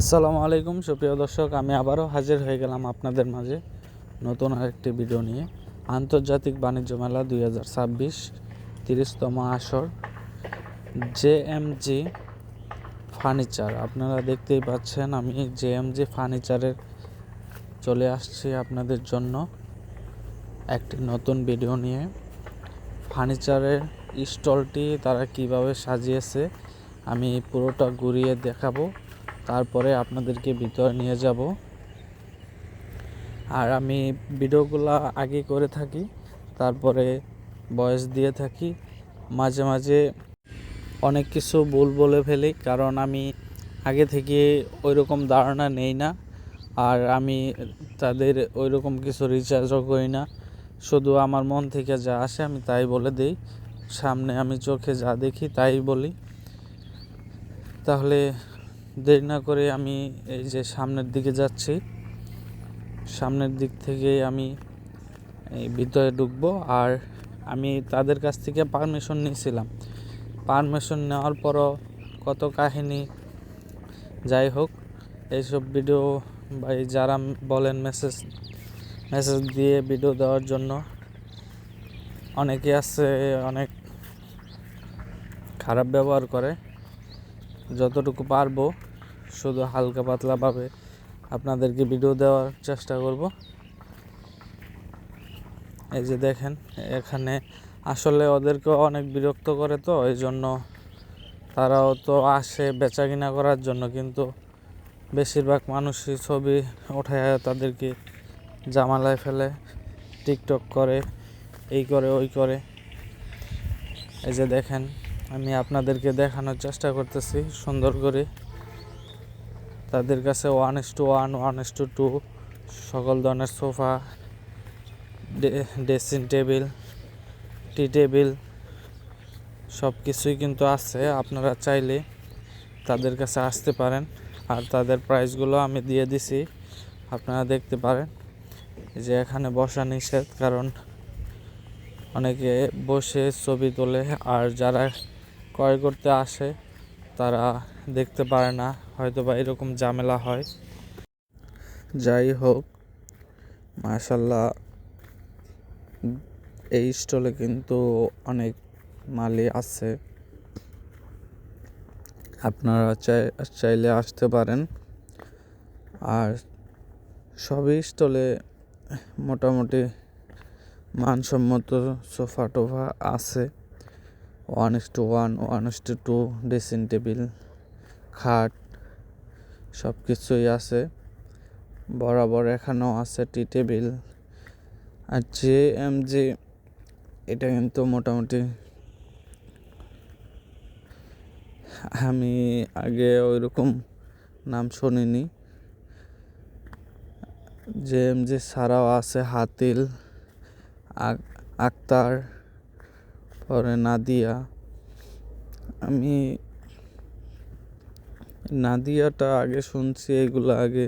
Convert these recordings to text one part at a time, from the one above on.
আসসালামু আলাইকুম, সুপ্রিয় দর্শক, আমি আবারও হাজির হয়ে গেলাম আপনাদের মাঝে নতুন আরেকটি ভিডিও নিয়ে। আন্তর্জাতিক বাণিজ্য মেলা দুই হাজার ছাব্বিশ, তিরিশতম আসর, জে এম জি ফার্নিচার। আপনারা দেখতেই পাচ্ছেন, আমি জে এম জি ফার্নিচারের চলে আসছি আপনাদের জন্য একটি নতুন ভিডিও নিয়ে। ফার্নিচারের স্টলটি তারা কীভাবে সাজিয়েছে, আমি পুরোটা ঘুরিয়ে দেখাবো। তারপরে আপনাদেরকে ভিতরে নিয়ে যাব। আর আমি ভিডিওগুলো আগে করে থাকি, তারপরে বয়স দিয়ে থাকি। মাঝে মাঝে অনেক কিছু ভুল বলে ফেলি, কারণ আমি আগে থেকে ওই রকম ধারণা নেই না, আর আমি তাদের ওই রকম কিছু রিচার্জও করি না। শুধু আমার মন থেকে যা আসে আমি তাই বলে দিই, সামনে আমি চোখে যা দেখি তাই বলি। তাহলে দেরি না করে আমি এই যে সামনের দিকে যাচ্ছি। সামনের দিক থেকে আমি এই ভিতরে ঢুকবো আর আমি তাদের কাছ থেকে পারমিশন নিয়েছিলাম। পারমিশন নেওয়ার পরও কত কাহিনী, যাই হোক, এইসব ভিডিও বা যারা বলেন মেসেজ মেসেজ দিয়ে ভিডিও দেওয়ার জন্য, অনেকে আছে অনেক খারাপ ব্যবহার করে। যতটুকু পারব, শুধু হালকা পাতলাভাবে আপনাদেরকে ভিডিও দেওয়ার চেষ্টা করব। এই যে দেখেন, এখানে আসলে ওদেরকে অনেক বিরক্ত করে তো, এই জন্য তারাও তো আসে বেচা কিনা করার জন্য, কিন্তু বেশিরভাগ মানুষই ছবি ওঠায় তাদেরকে জামালায় ফেলে, টিকটক করে, এই করে, ওই করে। এই যে দেখেন আমি আপনাদেরকে দেখানোর চেষ্টা করতেছি, সুন্দর করে। তাদের কাছে one S two one one S two two সকল ধরনের sofa dressing table, T table সব কিছুই কিন্তু আছে, আপনারা চাইলে তাদের কাছে আসতে পারেন। আর তাদের প্রাইসগুলো আমি দিয়ে দিছি, আপনারা দেখতে পারেন। যে এখানে বসা নিষেধ, কারণ অনেকে বসে ছবি তোলে, আর যারা ক্রয় করতে আসে, তারা দেখতে পারে না হয়তো বা এরকম ঝামেলা হয়। যাই হোক মাশাল্লাহ এই স্টলে কিন্তু অনেক মালই আছে। আপনারা চাই, চাইলে আসতে পারেন। আর সবই স্টলে মোটামুটি মানসম্মত সোফা টোফা আছে। One S two one one S two two dressing table খাট সব কিছুই আছে। বরাবর এখানেও আছে টি টেবিল আর জে এম জি এটা কিন্তু মোটামুটি আমি আগে ওইরকম নাম শুনিনি। জে এম জি ছাড়াও আছে হাতিল আক্তার পরে নাদিয়া। আমি নাদিয়াটা আগে শুনছি, এগুলো আগে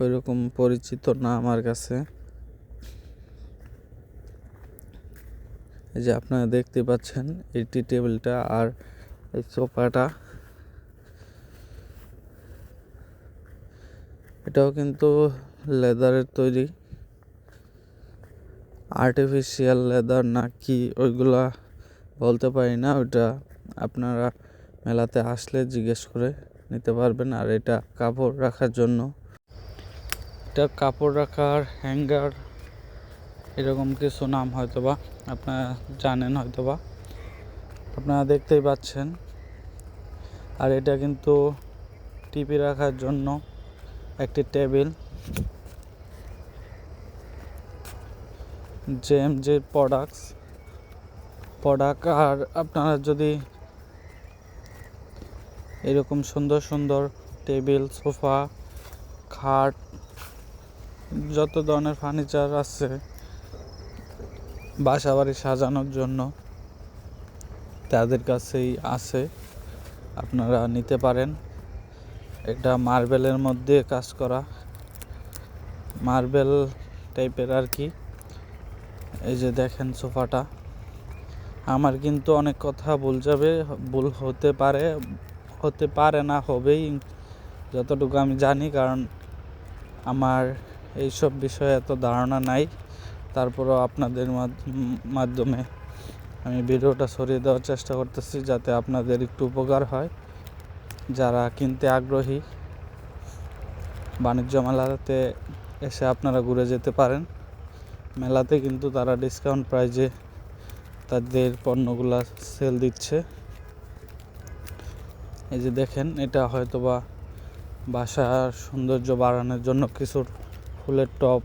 ওই রকম পরিচিত না আমার কাছে। এই যে আপনারা দেখতে পাচ্ছেন এই টি টেবিলটা আর এই সোফাটা। এটাও কিন্তু লেদারের তৈরি। আর্টিফিশিয়াল লেদার না কি ওইগুলা বলতে পারি না ওটা আপনারা মেলাতে আসলে জিজ্ঞেস করে নিতে পারবেন। আর এটা কাপড় রাখার জন্য। এটা কাপড় রাখার হ্যাঙ্গার এরকম কিছু নাম হয়তোবা, আপনারা জানেন হয়তোবা। আপনারা দেখতেই পাচ্ছেন। আর এটা কিন্তু টিপি রাখার জন্য একটি টেবিল। জেম, যে প্রোডাক্টস প্রোডাক্ট আর আপনারা যদি এরকম সুন্দর সুন্দর টেবিল, সোফা, খাট, যত ধরনের ফার্নিচার আছে বাসা বাড়ি সাজানোর জন্য তাদের কাছেই আছে। আপনারা নিতে পারেন। এটা মার্বেলের মধ্যে কাজ করা। মার্বেল টাইপের আর কি। এই যে দেখেন সোফাটা। আমার কিন্তু অনেক কথা ভুল যাবে, ভুল হতে পারে হতে পারে না, হবেই। যতটুকু আমি জানি, কারণ আমার এইসব বিষয়ে এত ধারণা নাই। তারপরও আপনাদের মাধ- মাধ্যমে আমি ভিডিওটা সরিয়ে দেওয়ার চেষ্টা করতেছি, যাতে আপনাদের একটু উপকার হয়। যারা কিনতে আগ্রহী, বাণিজ্য মেলাতে এসে আপনারা ঘুরে যেতে পারেন। মেলাতে কিন্তু তারা ডিসকাউন্ট প্রাইজে তাদের পণ্যগুলা সেল দিচ্ছে। এই যে দেখেন, এটা হয়তোবা বাসার সৌন্দর্য বাড়ানোর জন্য কিছু ফুলের টব,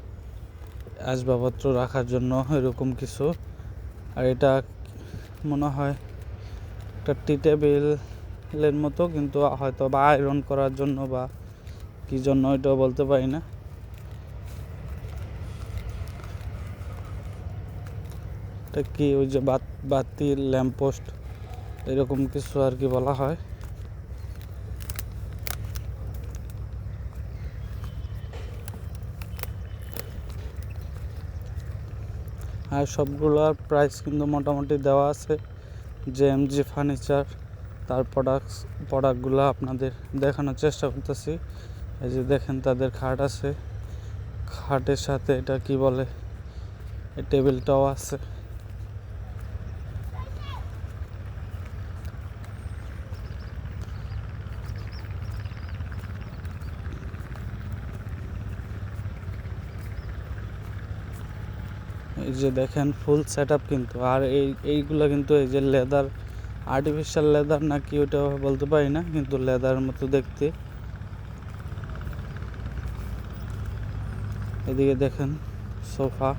আসবাবপত্র রাখার জন্য এরকম কিছু। আর এটা মনে হয় একটা টি টেবিলের মতো, কিন্তু হয়তো বা আয়রন করার জন্য বা কি জন্য এটাও বলতে পারি না। এটা কি ওই যে বাত, বাতি ল্যাম্পপোস্ট এরকম কিছু আর কি বলা হয়। আর সবগুলোর প্রাইস কিন্তু মোটামুটি দেওয়া আছে, যে এমজি ফার্নিচার তার প্রোডাক্টস প্রোডাক্টগুলো আপনাদের দেখানোর চেষ্টা করতেছি। এই যে দেখেন তাদের খাট আছে। খাটের সাথে এটা কি বলে? টেবিলটাও আছে। এই যে দেখেন ফুল সেট আপ কিন্তু। আর এই, এইগুলো কিন্তু এই যে লেদার আর্টিফিশিয়াল লেদার না কি ওটা বলতে পারি না, কিন্তু লেদার মতো দেখতে। এদিকে দেখেন সোফা,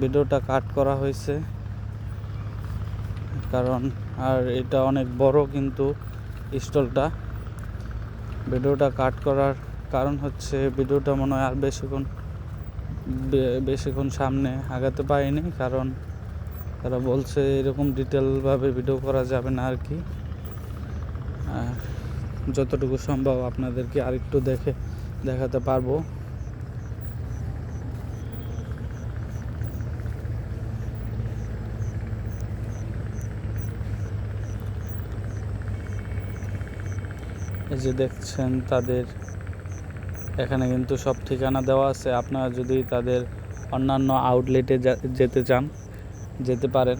ভিডিওটা কাট করা হয়েছে। কারণ, আর এটা অনেক বড় কিন্তু স্টলটা। ভিডিওটা কাট করার কারণ হচ্ছে, ভিডিওটা মনে হয় আর বেশিক্ষণ বেশিক্ষণ সামনে আগাতে পারিনি, কারণ তারা বলছে এরকম ডিটেলভাবে ভিডিও করা যাবে না আর কি। যতটুকু সম্ভব আপনাদেরকে আরেকটু দেখে দেখাতে পারব। এই যে দেখছেন তাদের এখানে কিন্তু সব ঠিকানা দেওয়া আছে। আপনারা যদি তাদের অন্যান্য আউটলেটে যেতে চান, যেতে পারেন।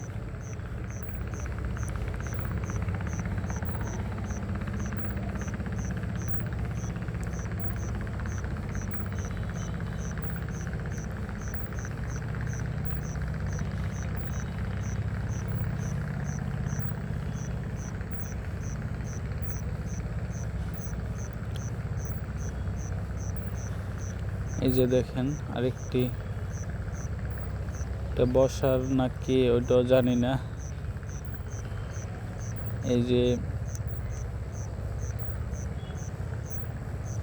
এই যে দেখেন, আরেকটি। এটা বসার নাকি ওইটাও জানি না। এই যে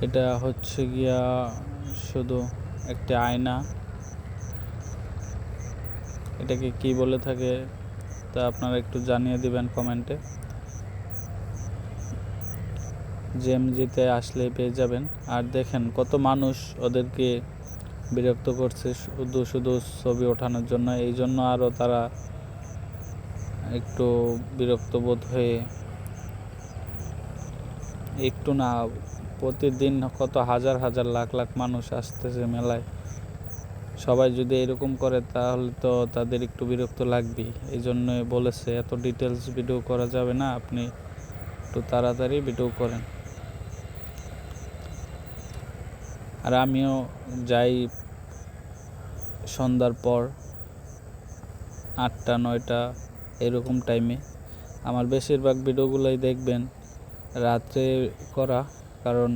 এটা হচ্ছে গিয়া শুধু একটি আয়না। এটাকে কি বলে থাকে তা আপনারা একটু জানিয়ে দিবেন কমেন্টে। জেএমজিতে আসলে পেয়ে যাবেন। আর দেখেন কত মানুষ ওদেরকে বিরক্ত করছে শুধু শুধু ছবি ওঠানোর জন্য। এই জন্য আরও তারা একটু বিরক্ত বোধ হয়ে একটু না, প্রতিদিন কত হাজার হাজার, লাখ লাখ মানুষ আসতেছে মেলায়। সবাই যদি এরকম করে তাহলে তো তাদের একটু বিরক্ত লাগবেই। এই জন্য বলেছে, এত ডিটেলস ভিডিও করা যাবে না। আপনি একটু তাড়াতাড়ি ভিডিও করেন। আর আমিও যাই সন্ধ্যার পর আটটা, নয়টা, এরকম টাইমে আমার বেশিরভাগ ভিডিওগুলোই দেখবেন রাত্রে করা, কারণ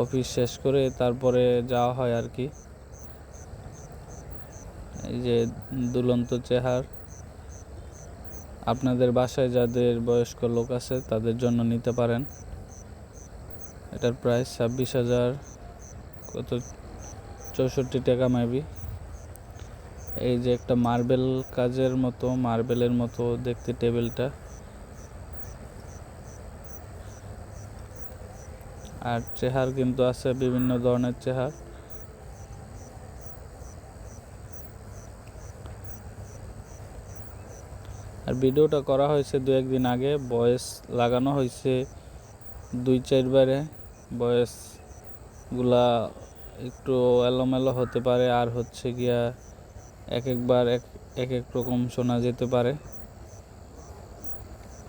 অফিস শেষ করে তারপরে যাওয়া হয় আর কি। এই যে দুলন্ত চেহার। আপনাদের বাসায় যাদের বয়স্ক লোক আছে তাদের জন্য নিতে পারেন। এটার প্রাইস ছাব্বিশ হাজার। কত? চৌষট্টি টাকা মেবি এই যে একটা মার্বেল কাজের মতো মার্বেলের মতো দেখতে টেবিলটা। আর চেহার কিন্তু আছে বিভিন্ন ধরনের চেহার। আর ভিডিওটা করা হয়েছে দু একদিন আগে। ভয়েস লাগানো হয়েছে দুই চারবারে। ভয়েসগুলা একটু এলোমেলো হতে পারে, আর হচ্ছে গিয়া এক একবার এক এক এক রকম শোনা যেতে পারে।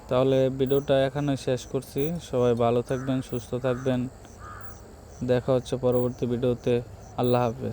তাহলে ভিডিওটা এখানে শেষ করছি। সবাই ভালো থাকবেন, সুস্থ থাকবেন। দেখা হচ্ছে পরবর্তী ভিডিওতে। আল্লাহ হাফেজ।